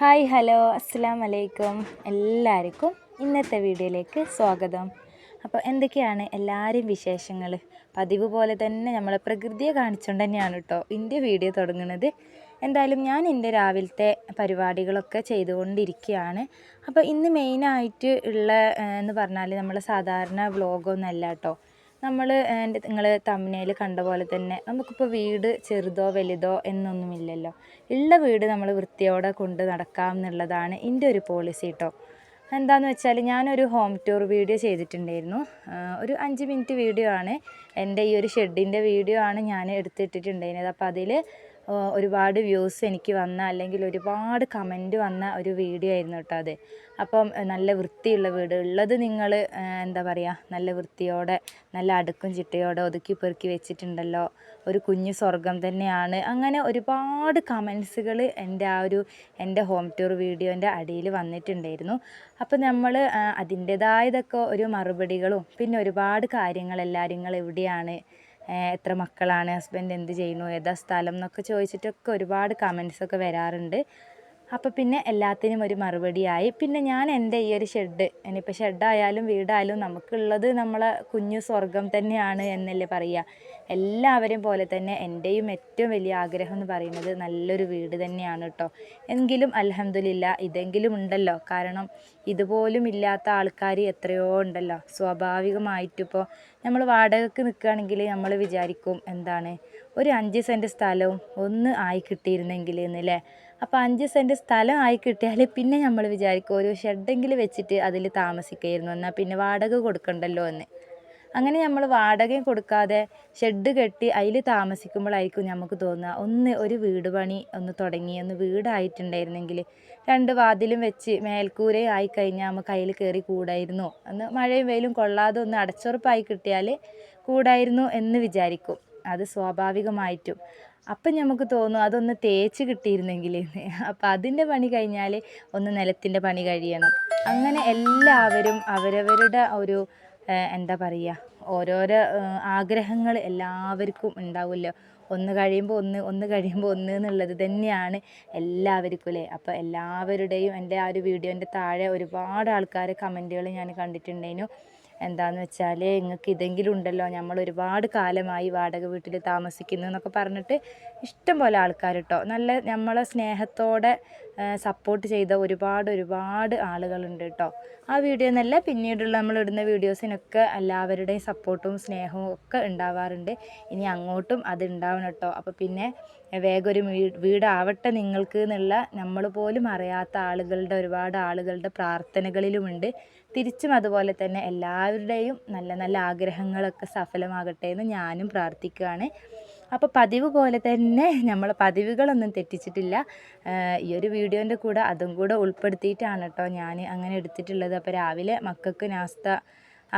Hi hello അസ്സാം വലൈക്കും എല്ലാവർക്കും ഇന്നത്തെ വീഡിയോയിലേക്ക് സ്വാഗതം. അപ്പോൾ എന്തൊക്കെയാണ് എല്ലാവരും വിശേഷങ്ങൾ? പതിവ് പോലെ തന്നെ നമ്മളെ പ്രകൃതിയെ കാണിച്ചുകൊണ്ട് തന്നെയാണ് കേട്ടോ എന്റെ വീഡിയോ തുടങ്ങുന്നത്. എന്തായാലും ഞാൻ എന്റെ രാവിലത്തെ പരിപാടികളൊക്കെ ചെയ്തുകൊണ്ടിരിക്കുകയാണ്. അപ്പോൾ ഇന്ന് മെയിനായിട്ട് ഉള്ള എന്ന് പറഞ്ഞാൽ നമ്മൾ സാധാരണ വ്ളോഗൊന്നുമല്ല കേട്ടോ. നമ്മൾ നിങ്ങൾ തമ്മനയിൽ കണ്ട പോലെ തന്നെ നമുക്കിപ്പോൾ വീട് ചെറുതോ വലുതോ എന്നൊന്നുമില്ലല്ലോ. ഉള്ള വീട് നമ്മൾ വൃത്തിയോടെ കൊണ്ട് നടക്കാം എന്നുള്ളതാണ് എന്റെ ഒരു പോളിസി കേട്ടോ എന്താന്ന് വെച്ചാൽ ഞാനൊരു ഹോം ടൂർ വീഡിയോ ചെയ്തിട്ടുണ്ടായിരുന്നു. ഒരു അഞ്ച് മിനിറ്റ് വീഡിയോ ആണ്. എന്റെ ഈ ഒരു ഷെഡിന്റെ വീഡിയോ ആണ് ഞാൻ എടുത്തിട്ടിട്ടുണ്ടായിരുന്നത്. അപ്പോൾ അതിൽ ഒരുപാട് വ്യൂസ് എനിക്ക് വന്ന അല്ലെങ്കിൽ ഒരുപാട് കമന്റ് വന്ന ഒരു വീഡിയോ ആയിരുന്നു കേട്ടോ അത്. അപ്പം നല്ല വൃത്തിയുള്ള വീട്. ഉള്ളത് നിങ്ങൾ എന്താ പറയുക നല്ല വൃത്തിയോടെ നല്ല അടുക്കും ചിട്ടയോടെ ഒതുക്കി പെറുക്കി വെച്ചിട്ടുണ്ടല്ലോ. ഒരു കുഞ്ഞു സ്വർഗം തന്നെയാണ്. അങ്ങനെ ഒരുപാട് കമൻസുകൾ എന്റെ ആ ഒരു എന്റെ ഹോം ടൂർ വീഡിയോന്റെ അടിയിൽ വന്നിട്ടുണ്ടായിരുന്നു. അപ്പോൾ നമ്മൾ അതിന്റേതായതൊക്കെ ഒരു മറുപടികളും പിന്നെ ഒരുപാട് കാര്യങ്ങൾ എല്ലാവരും എവിടെയാണ് എത്ര മക്കളാണ് ഹസ്ബൻഡ് എന്ത് ചെയ്യുന്നു ഏതാ സ്ഥലം എന്നൊക്കെ ചോദിച്ചിട്ടൊക്കെ ഒരുപാട് കമൻസൊക്കെ വരാറുണ്ട്. അപ്പോൾ പിന്നെ എല്ലാത്തിനും ഒരു മറുപടിയായി. പിന്നെ ഞാൻ എന്റെ ഈ ഒരു ഷെഡ് ഇനിയിപ്പോൾ ഷെഡായാലും വീടായാലും നമുക്കുള്ളത് നമ്മളെ കുഞ്ഞു സ്വർഗം തന്നെയാണ് എന്നല്ലേ പറയുക എല്ലാവരെയും പോലെ തന്നെ എന്റെയും ഏറ്റവും വലിയ ആഗ്രഹം എന്ന് പറയുന്നത് നല്ലൊരു വീട് തന്നെയാണ് കേട്ടോ എങ്കിലും അലഹമില്ല ഇതെങ്കിലും ഉണ്ടല്ലോ. കാരണം ഇതുപോലും ഇല്ലാത്ത ആൾക്കാർ എത്രയോ ഉണ്ടല്ലോ. സ്വാഭാവികമായിട്ടിപ്പോൾ നമ്മൾ വാടകയ്ക്ക് നിൽക്കുകയാണെങ്കിൽ നമ്മൾ വിചാരിക്കും എന്താണ്? ഒരു അഞ്ച് സെന്റ് സ്ഥലവും ഒന്ന് ആയി കിട്ടിയിരുന്നെങ്കിൽ എന്നല്ലേ അപ്പോൾ അഞ്ച് സെന്റ് സ്ഥലം ആയി കിട്ടിയാൽ പിന്നെ നമ്മൾ വിചാരിക്കും ഒരു ഷെഡെങ്കിലും വെച്ചിട്ട് അതിൽ താമസിക്കായിരുന്നു. എന്നാൽ പിന്നെ വാടക കൊടുക്കണ്ടല്ലോ എന്ന്. അങ്ങനെ നമ്മൾ വാടകയും കൊടുക്കാതെ ഷെഡ് കെട്ടി അതിൽ താമസിക്കുമ്പോഴായിരിക്കും നമുക്ക് തോന്നുക ഒന്ന് ഒരു വീട് പണി ഒന്ന് തുടങ്ങി ഒന്ന് വീടായിട്ടുണ്ടായിരുന്നെങ്കിൽ രണ്ട് വാതിലും വെച്ച് മേൽക്കൂരയും ആയി കഴിഞ്ഞാൽ നമുക്ക് അതിൽ കയറി കൂടായിരുന്നു. അന്ന് മഴയും വെയിലും കൊള്ളാതെ ഒന്ന് അടച്ചുറപ്പായി കിട്ടിയാൽ കൂടായിരുന്നു എന്ന് വിചാരിക്കും. അത് സ്വാഭാവികമായിട്ടും. അപ്പം നമുക്ക് തോന്നും അതൊന്ന് തേച്ച് കിട്ടിയിരുന്നെങ്കിൽ അപ്പം അതിന്റെ പണി കഴിഞ്ഞാൽ ഒന്ന് നിലത്തിന്റെ പണി കഴിയണം. അങ്ങനെ എല്ലാവരും അവരവരുടെ ഒരു എന്താ പറയുക ഓരോരോ ആഗ്രഹങ്ങൾ എല്ലാവർക്കും ഉണ്ടാവുമല്ലോ. ഒന്ന് കഴിയുമ്പോൾ ഒന്ന് ഒന്ന് കഴിയുമ്പോൾ ഒന്ന് എന്നുള്ളത് തന്നെയാണ് എല്ലാവർക്കും അല്ലേ? അപ്പോൾ എല്ലാവരുടെയും എന്റെ ആ ഒരു വീഡിയോന്റെ താഴെ ഒരുപാട് ആൾക്കാർ കമന്റുകൾ ഞാൻ കണ്ടിട്ടുണ്ടായിരുന്നു. എന്താന്ന് വെച്ചാൽ നിങ്ങൾക്ക് ഇതെങ്കിലും ഉണ്ടല്ലോ. നമ്മൾ ഒരുപാട് കാലമായി വാടക വീട്ടിൽ താമസിക്കുന്നു എന്നൊക്കെ പറഞ്ഞിട്ട് ഇഷ്ടം പോലെ ആൾക്കാർ കേട്ടോ നല്ല നമ്മളെ സ്നേഹത്തോടെ സപ്പോർട്ട് ചെയ്ത ഒരുപാട് ഒരുപാട് ആളുകളുണ്ട് കേട്ടോ ആ വീഡിയോ എന്നല്ല പിന്നീടുള്ള നമ്മൾ ഇടുന്ന വീഡിയോസിനൊക്കെ എല്ലാവരുടെയും സപ്പോർട്ടും സ്നേഹവും ഒക്കെ ഉണ്ടാവാറുണ്ട്. ഇനി അങ്ങോട്ടും അത് ഉണ്ടാവണം കേട്ടോ അപ്പോൾ പിന്നെ വേഗം ഒരു വീടാവട്ടെ നിങ്ങൾക്ക് എന്നുള്ള നമ്മൾ പോലും അറിയാത്ത ആളുകളുടെ ഒരുപാട് ആളുകളുടെ പ്രാർത്ഥനകളിലുമുണ്ട്. തിരിച്ചും അതുപോലെ തന്നെ എല്ലാവരുടെയും നല്ല നല്ല ആഗ്രഹങ്ങളൊക്കെ സഫലമാകട്ടെ എന്ന് ഞാനും പ്രാർത്ഥിക്കുകയാണ്. അപ്പോൾ പതിവ് പോലെ തന്നെ നമ്മൾ പതിവുകളൊന്നും തെറ്റിച്ചിട്ടില്ല. ഈ ഒരു വീഡിയോന്റെ കൂടെ അതും കൂടെ ഉൾപ്പെടുത്തിയിട്ടാണ് കേട്ടോ ഞാൻ അങ്ങനെ എടുത്തിട്ടുള്ളത്. അപ്പോൾ രാവിലെ മക്കൾക്ക് നാസ്ത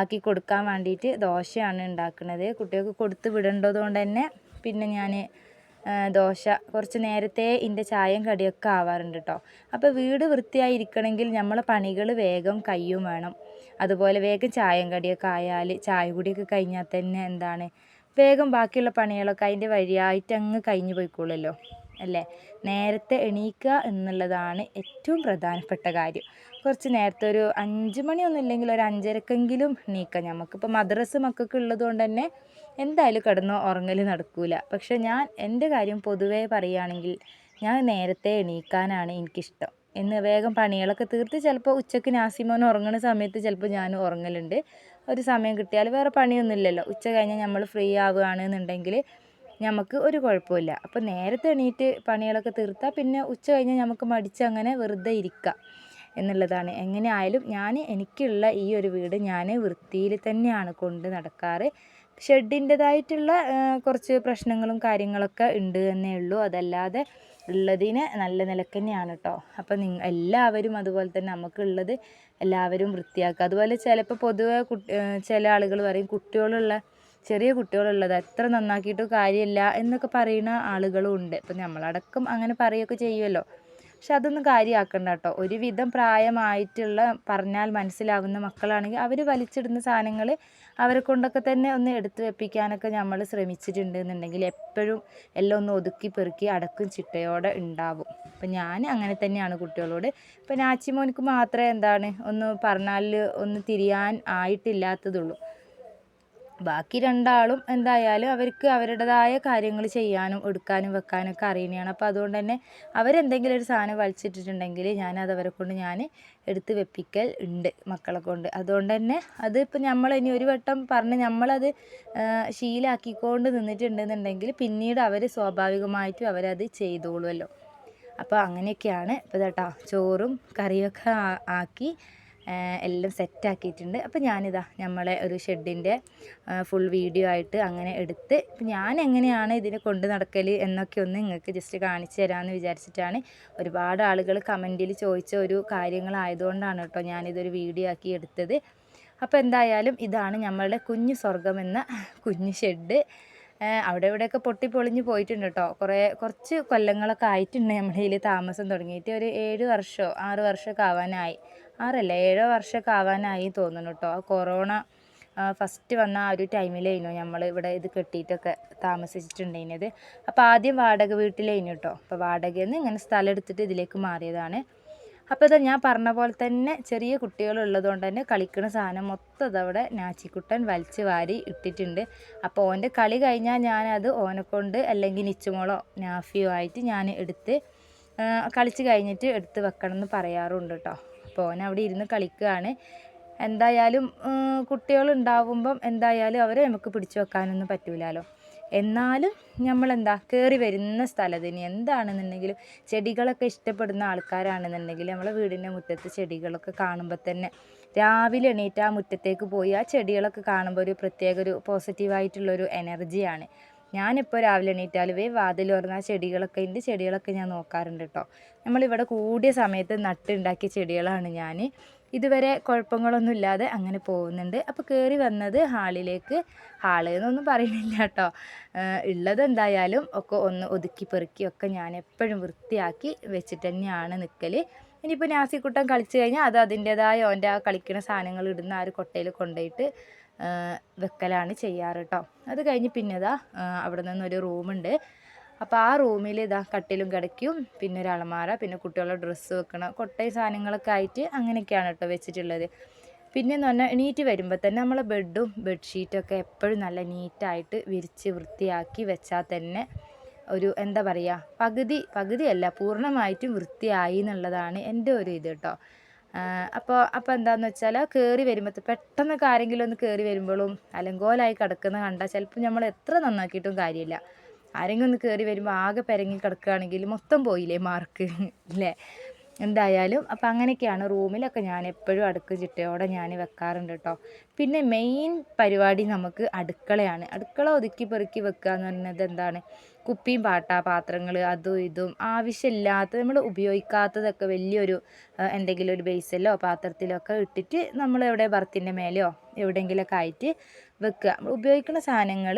ആക്കി കൊടുക്കാൻ വേണ്ടിയിട്ട് ദോശയാണ് ഉണ്ടാക്കുന്നത്. കുട്ടികൾക്ക് കൊടുത്ത് വിടേണ്ടതുകൊണ്ട് തന്നെ പിന്നെ ഞാൻ ദോശ. കുറച്ച് നേരത്തെ ഇതിന്റെ ചായയും കടിയൊക്കെ ആവാറുണ്ട് കേട്ടോ അപ്പോൾ വീട് വൃത്തിയായി ഇരിക്കണമെങ്കിൽ നമ്മളെ പണികൾ വേഗം കയ്യും വേണം. അതുപോലെ വേഗം ചായയും കടിയൊക്കെ ആയാൽ ചായ കുടിയൊക്കെ കഴിഞ്ഞാൽ തന്നെ എന്താണ്? വേഗം ബാക്കിയുള്ള പണികളൊക്കെ അതിന്റെ വഴിയായിട്ട് അങ്ങ് കഴിഞ്ഞു പോയിക്കോളുമല്ലോ അല്ലേ? നേരത്തെ എണീക്കുക എന്നുള്ളതാണ് ഏറ്റവും പ്രധാനപ്പെട്ട കാര്യം. കുറച്ച് നേരത്തെ ഒരു അഞ്ച് മണിയൊന്നും ഇല്ലെങ്കിൽ ഒരു അഞ്ചരക്കെങ്കിലും എണീക്കാം. നമുക്കിപ്പോൾ മദ്രസ് മക്കൾക്ക് ഉള്ളത് കൊണ്ട് തന്നെ എന്തായാലും കിടന്ന് ഉറങ്ങൽ നടക്കൂല. പക്ഷെ ഞാൻ എന്റെ കാര്യം പൊതുവേ പറയുകയാണെങ്കിൽ ഞാൻ നേരത്തെ എണീക്കാനാണ് എനിക്കിഷ്ടം. എന്ന് വേഗം പണികളൊക്കെ തീർത്ത് ചിലപ്പോൾ ഉച്ചയ്ക്ക് നാസിമോൻ ഉറങ്ങുന്ന സമയത്ത് ചിലപ്പോൾ ഞാൻ ഉറങ്ങലുണ്ട്. ഒരു സമയം കിട്ടിയാൽ വേറെ പണിയൊന്നുമില്ലല്ലോ. ഉച്ച കഴിഞ്ഞാൽ നമ്മൾ ഫ്രീ ആവുകയാണെന്നുണ്ടെങ്കിൽ നമുക്ക് ഒരു കുഴപ്പമില്ല. അപ്പോൾ നേരത്തെ എണീറ്റ് പണികളൊക്കെ തീർത്താൽ പിന്നെ ഉച്ച കഴിഞ്ഞാൽ നമുക്ക് മടിച്ച് അങ്ങനെ വെറുതെ ഇരിക്കാം എന്നുള്ളതാണ്. എങ്ങനെ ആയാലും ഞാൻ എനിക്കുള്ള ഈ ഒരു വീട് ഞാൻ വൃത്തിയിൽ തന്നെയാണ് കൊണ്ട് നടക്കാറ്. ഷെഡിന്റെതായിട്ടുള്ള കുറച്ച് പ്രശ്നങ്ങളും കാര്യങ്ങളൊക്കെ ഉണ്ട് എന്നേ ഉള്ളൂ. അതല്ലാതെ ഉള്ളതിന് നല്ല നിലയ്ക്ക് തന്നെയാണ് കേട്ടോ അപ്പോൾ നിങ്ങൾ എല്ലാവരും അതുപോലെ തന്നെ നമുക്കുള്ളത് എല്ലാവരും വൃത്തിയാക്കുക. അതുപോലെ ചിലപ്പോൾ പൊതുവെ കുട്ടി ചില ആളുകൾ പറയും കുട്ടികളുള്ള ചെറിയ കുട്ടികളുള്ളത് എത്ര നന്നാക്കിയിട്ട് കാര്യമില്ല എന്നൊക്കെ പറയുന്ന ആളുകളും ഉണ്ട്. ഇപ്പം നമ്മളടക്കം അങ്ങനെ പറയുകയൊക്കെ ചെയ്യുമല്ലോ. പക്ഷെ അതൊന്നും കാര്യമാക്കണ്ട കേട്ടോ. ഒരുവിധം പ്രായമായിട്ടുള്ള പറഞ്ഞാൽ മനസ്സിലാവുന്ന മക്കളാണെങ്കിൽ അവർ വലിച്ചിടുന്ന സാധനങ്ങൾ അവരെ കൊണ്ടൊക്കെ തന്നെ ഒന്ന് എടുത്തു വെപ്പിക്കാനൊക്കെ നമ്മൾ ശ്രമിച്ചിട്ടുണ്ട് എന്നുണ്ടെങ്കിൽ എപ്പോഴും എല്ലാം ഒന്ന് ഒതുക്കി പെറുക്കി അടക്കും ചിട്ടയോടെ ഉണ്ടാവും. അപ്പം ഞാൻ അങ്ങനെ തന്നെയാണ് കുട്ടികളോട്. ഇപ്പം നാച്ചിമോനിക്ക് മാത്രമേ എന്താണ് ഒന്ന് പറഞ്ഞാൽ ഒന്ന് തിരിയാൻ ആയിട്ടില്ലാത്തതുള്ളൂ. ബാക്കി രണ്ടാളും എന്തായാലും അവർക്ക് അവരുടേതായ കാര്യങ്ങൾ ചെയ്യാനും എടുക്കാനും വെക്കാനൊക്കെ അറിയുന്നതാണ്. അപ്പോൾ അതുകൊണ്ട് തന്നെ അവരെന്തെങ്കിലും ഒരു സാധനം വലിച്ചിട്ടിട്ടുണ്ടെങ്കിൽ ഞാനത് അവരെ കൊണ്ട് ഞാൻ എടുത്ത് വെപ്പിക്കൽ ഉണ്ട് മക്കളെ കൊണ്ട്. അതുകൊണ്ട് തന്നെ അത് ഇപ്പം നമ്മൾ ഇനി ഒരു വട്ടം പറഞ്ഞ് നമ്മളത് ശീലാക്കിക്കൊണ്ട് നിന്നിട്ടുണ്ടെന്നുണ്ടെങ്കിൽ പിന്നീട് അവർ സ്വാഭാവികമായിട്ടും അവരത് ചെയ്തോളുമല്ലോ. അപ്പോൾ അങ്ങനെയൊക്കെയാണ് ഇപ്പോൾ ചേട്ടാ ചോറും കറിയൊക്കെ ആക്കി എല്ലാം സെറ്റാക്കിയിട്ടുണ്ട് അപ്പോൾ ഞാനിതാ നമ്മളെ ഒരു ഷെഡിന്റെ ഫുൾ വീഡിയോ ആയിട്ട് അങ്ങനെ എടുത്ത് ഞാൻ എങ്ങനെയാണ് ഇതിനെ കൊണ്ട് നടക്കൽ എന്നൊക്കെ ഒന്ന് നിങ്ങൾക്ക് ജസ്റ്റ് കാണിച്ചു തരാമെന്ന് വിചാരിച്ചിട്ടാണ് ഒരുപാട് ആളുകൾ കമന്റിൽ ചോദിച്ച ഒരു കാര്യങ്ങളായതുകൊണ്ടാണ് കേട്ടോ ഞാനിതൊരു വീഡിയോ ആക്കി എടുത്തത്. അപ്പോൾ എന്തായാലും ഇതാണ് നമ്മളുടെ കുഞ്ഞു സ്വർഗം എന്ന കുഞ്ഞു ഷെഡ്. അവിടെ ഇവിടെയൊക്കെ പൊട്ടിപ്പൊളിഞ്ഞ് പോയിട്ടുണ്ട് കേട്ടോ. കുറേ കുറച്ച് കൊല്ലങ്ങളൊക്കെ ആയിട്ടുണ്ട് നമ്മുടെ ഇതിൽ താമസം തുടങ്ങിയിട്ട്. ഒരു ഏഴ് വർഷമോ ആറ് വർഷമൊക്കെ ആവാനായി. ആറല്ല? ഏഴോ വർഷമൊക്കെ ആവാനായി തോന്നുന്നു കേട്ടോ ആ കൊറോണ ഫസ്റ്റ് വന്ന ആ ഒരു ടൈമിലായിരുന്നു നമ്മൾ ഇവിടെ ഇത് കെട്ടിയിട്ടൊക്കെ താമസിച്ചിട്ടുണ്ടായിരുന്നത് അപ്പോൾ ആദ്യം വാടക വീട്ടിലായിരുന്നു കേട്ടോ അപ്പോൾ വാടകയിൽ നിന്ന് ഇങ്ങനെ സ്ഥലം എടുത്തിട്ട് ഇതിലേക്ക് മാറിയതാണ്. അപ്പോൾ ഇത് ഞാൻ പറഞ്ഞ പോലെ തന്നെ ചെറിയ കുട്ടികളുള്ളതുകൊണ്ട് തന്നെ കളിക്കുന്ന സാധനം മൊത്തം അതവിടെ നാച്ചിക്കുട്ടൻ വലിച്ച് വാരി ഇട്ടിട്ടുണ്ട്. അപ്പോൾ ഓന്റെ കളി കഴിഞ്ഞാൽ ഞാനത് ഓനെ കൊണ്ട് അല്ലെങ്കിൽ നിച്ചുമോളോ നാഫിയോ ആയിട്ട് ഞാൻ എടുത്ത് കളിച്ച് കഴിഞ്ഞിട്ട് എടുത്ത് വെക്കണം എന്ന് പറയാറുണ്ട് കേട്ടോ അപ്പോൾ ഓൻ അവിടെ ഇരുന്ന് കളിക്കുകയാണ്. എന്തായാലും കുട്ടികളുണ്ടാവുമ്പം എന്തായാലും അവരെ നമുക്ക് പിടിച്ചു വെക്കാനൊന്നും പറ്റൂലല്ലോ എന്നാലും നമ്മളെന്താ കയറി വരുന്ന സ്ഥലത്തിന് എന്താണെന്നുണ്ടെങ്കിലും ചെടികളൊക്കെ ഇഷ്ടപ്പെടുന്ന ആൾക്കാരാണെന്നുണ്ടെങ്കിൽ നമ്മളെ വീടിന്റെ മുറ്റത്ത് ചെടികളൊക്കെ കാണുമ്പോൾ തന്നെ രാവിലെ എണീറ്റ് ആ മുറ്റത്തേക്ക് പോയി ആ ചെടികളൊക്കെ കാണുമ്പോൾ ഒരു പ്രത്യേക ഒരു പോസിറ്റീവായിട്ടുള്ളൊരു എനർജിയാണ് ഞാനിപ്പോൾ രാവിലെ എണീറ്റാൽ വേ വാതിൽ തുറന്ന ചെടികളൊക്കെ ഉണ്ട് ചെടികളൊക്കെ ഞാൻ നോക്കാറുണ്ട് കേട്ടോ നമ്മളിവിടെ കൂടിയ സമയത്ത് നട്ടുണ്ടാക്കിയ ചെടികളാണ് ഞാൻ ഇതുവരെ കുഴപ്പങ്ങളൊന്നും ഇല്ലാതെ അങ്ങനെ പോകുന്നുണ്ട്. അപ്പോൾ കയറി വന്നത് ഹാളിലേക്ക്. ഹാൾ എന്നൊന്നും പറയുന്നില്ല കേട്ടോ ഉള്ളത് എന്തായാലും ഒക്കെ ഒന്ന് ഒതുക്കി പെറുക്കി ഒക്കെ ഞാൻ എപ്പോഴും വൃത്തിയാക്കി വെച്ചിട്ട് തന്നെയാണ് നിൽക്കൽ ഇനിയിപ്പോൾ നാസിക്കുട്ടൻ കളിച്ചു കഴിഞ്ഞാൽ അത് അതിന്റേതായ ഓന്റെ ആ കളിക്കുന്ന സാധനങ്ങൾ ഇടുന്ന ആ ഒരു കൊട്ടയിൽ കൊണ്ടുപോയിട്ട് വെക്കലാണ് ചെയ്യാറ് കേട്ടോ അത് കഴിഞ്ഞ് പിന്നെ ഇതാ അവിടെ നിന്നൊരു റൂമുണ്ട്. അപ്പോൾ ആ റൂമിൽ ഇതാ കട്ടിലും കിടക്കും പിന്നെ ഒരു അളമാര പിന്നെ കുട്ടികളുടെ ഡ്രസ്സ് വെക്കണം കൊട്ടയും സാധനങ്ങളൊക്കെ ആയിട്ട് അങ്ങനെയൊക്കെയാണ് കേട്ടോ വെച്ചിട്ടുള്ളത്. പിന്നെ എന്ന് പറഞ്ഞാൽ എണീറ്റ് വരുമ്പോൾ തന്നെ നമ്മളെ ബെഡും ബെഡ്ഷീറ്റൊക്കെ എപ്പോഴും നല്ല നീറ്റായിട്ട് വിരിച്ച് വൃത്തിയാക്കി വെച്ചാൽ തന്നെ ഒരു എന്താ പറയുക പകുതി പകുതിയല്ല പൂർണമായിട്ടും വൃത്തിയായി എന്നുള്ളതാണ് എന്റെ ഒരു ഇത് കേട്ടോ അപ്പോൾ അപ്പോൾ എന്താണെന്ന് വെച്ചാൽ കയറി വരുമ്പോൾ പെട്ടെന്നൊക്കെ ആരെങ്കിലും ഒന്ന് കയറി വരുമ്പോഴും അലങ്കോലായി കിടക്കുന്ന കണ്ടാൽ ചിലപ്പോൾ നമ്മൾ എത്ര നന്നാക്കിയിട്ടും കാര്യമില്ല ആരെങ്കിലും ഒന്ന് കയറി വരുമ്പോൾ ആകെ പെരങ്ങി കിടക്കുകയാണെങ്കിൽ മൊത്തം പോയില്ലേ മാർക്ക് അല്ലേ എന്തായാലും അപ്പം അങ്ങനെയൊക്കെയാണ് റൂമിലൊക്കെ ഞാൻ എപ്പോഴും അടുക്ക് ചിട്ടയോടെ ഞാൻ വെക്കാറുണ്ട് കേട്ടോ പിന്നെ മെയിൻ പരിപാടി നമുക്ക് അടുക്കളയാണ്. അടുക്കള ഒതുക്കി പെറുക്കി വെക്കുക എന്ന് പറയുന്നത് എന്താണ്? കുപ്പിയും പാട്ട പാത്രങ്ങൾ അതും ഇതും ആവശ്യമില്ലാത്ത നമ്മൾ ഉപയോഗിക്കാത്തതൊക്കെ വലിയൊരു എന്തെങ്കിലും ഒരു ബേസിലോ പാത്രത്തിലോ ഒക്കെ ഇട്ടിട്ട് നമ്മൾ എവിടെ ബർത്തിന്റെ മേലെയോ എവിടെയെങ്കിലുമൊക്കെ ആയിട്ട് വെക്കുക. ഉപയോഗിക്കുന്ന സാധനങ്ങൾ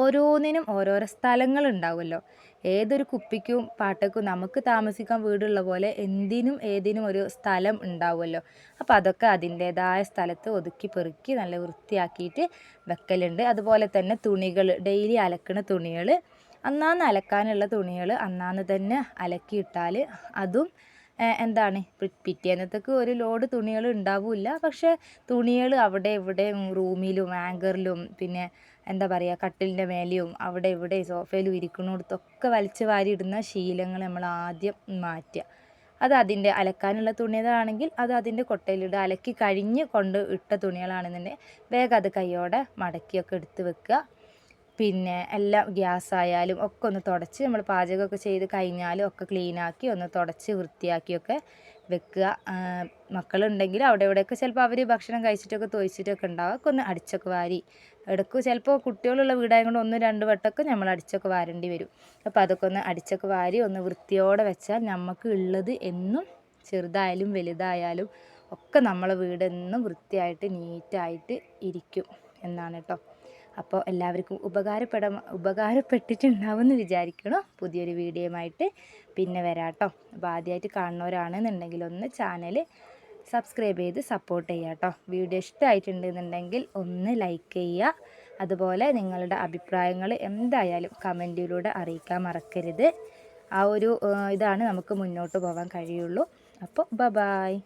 ഓരോന്നിനും ഓരോരോ സ്ഥലങ്ങൾ ഉണ്ടാവുമല്ലോ. ഏതൊരു കുപ്പിക്കും പാട്ടക്കും നമുക്ക് താമസിക്കാൻ വീടുള്ള പോലെ എന്തിനും ഏതിനും ഒരു സ്ഥലം ഉണ്ടാവുമല്ലോ. അപ്പോൾ അതൊക്കെ അതിന്റേതായ സ്ഥലത്ത് ഒതുക്കി പെറുക്കി നല്ല വൃത്തിയാക്കിയിട്ട് വെക്കലുണ്ട്. അതുപോലെ തന്നെ തുണികൾ ഡെയിലി അലക്കുന്ന തുണികൾ അന്നാന്ന് അലക്കാനുള്ള തുണികൾ അന്നാന്ന് തന്നെ അലക്കിയിട്ടാൽ അതും എന്താണ് പിറ്റേന്നത്തേക്ക് ഒരു ലോഡ് തുണികൾ ഉണ്ടാവില്ല. പക്ഷേ തുണികൾ അവിടെ ഇവിടെ റൂമിലും ആങ്കറിലും പിന്നെ എന്താ പറയുക കട്ടിലിന്റെ മേലെയും അവിടെ ഇവിടെ സോഫയിലും ഇരിക്കുന്നിടത്തൊക്കെ വലിച്ച് വാരിയിടുന്ന ശീലങ്ങൾ നമ്മൾ ആദ്യം മാറ്റുക. അത് അതിന്റെ അലക്കാനുള്ള തുണികളാണെങ്കിൽ അത് അതിന്റെ കൊട്ടയിലിടുക. അലക്കി കഴിഞ്ഞ് കൊണ്ട് ഇട്ട തുണികളാണെന്നുണ്ടെങ്കിൽ വേഗം അത് കൈയോടെ മടക്കിയൊക്കെ എടുത്ത് വെക്കുക. പിന്നെ എല്ലാം ഗ്യാസ് ആയാലും ഒക്കെ ഒന്ന് തുടച്ച് നമ്മൾ പാചകമൊക്കെ ചെയ്ത് കഴിഞ്ഞാലും ഒക്കെ ക്ലീനാക്കി ഒന്ന് തുടച്ച് വൃത്തിയാക്കിയൊക്കെ വെക്കുക. മക്കളുണ്ടെങ്കിൽ അവിടെ ഇവിടെയൊക്കെ ചിലപ്പോൾ അവർ ഭക്ഷണം കഴിച്ചിട്ടൊക്കെ തൊഴിച്ചിട്ടൊക്കെ ഉണ്ടാവും. ഒക്കെ ഒന്ന് അടിച്ചൊക്കെ വാരി ഇടയ്ക്ക് ചിലപ്പോൾ കുട്ടികളുള്ള വീടായതുകൊണ്ട് ഒന്ന് രണ്ട് വട്ടമൊക്കെ നമ്മൾ അടിച്ചൊക്കെ വാരേണ്ടി വരും. അപ്പോൾ അതൊക്കെ ഒന്ന് അടിച്ചൊക്കെ വാരി ഒന്ന് വൃത്തിയോടെ വെച്ചാൽ നമുക്ക് ഉള്ളത് എന്നും ചെറുതായാലും വലുതായാലും ഒക്കെ നമ്മളെ വീടെന്നും വൃത്തിയായിട്ട് നീറ്റായിട്ട് ഇരിക്കും എന്നാണ് കേട്ടോ അപ്പോൾ എല്ലാവർക്കും ഉപകാരപ്പെട ഉപകാരപ്പെട്ടിട്ടുണ്ടാവുമെന്ന് വിചാരിക്കണം? പുതിയൊരു വീഡിയോയുമായിട്ട് പിന്നെ വരാട്ടോ അപ്പോൾ ആദ്യമായിട്ട് കാണുന്നവരാണെന്നുണ്ടെങ്കിൽ ഒന്ന് ചാനൽ സബ്സ്ക്രൈബ് ചെയ്ത് സപ്പോർട്ട് ചെയ്യുക കേട്ടോ. വീഡിയോ ഇഷ്ടമായിട്ടുണ്ടെന്നുണ്ടെങ്കിൽ ഒന്ന് ലൈക്ക് ചെയ്യുക. അതുപോലെ നിങ്ങളുടെ അഭിപ്രായങ്ങൾ എന്തായാലും കമന്റിലൂടെ അറിയിക്കാൻ മറക്കരുത്. ആ ഒരു ഇതാണ് നമുക്ക് മുന്നോട്ട് പോകാൻ കഴിയുള്ളൂ. അപ്പോൾ ബ ബായ്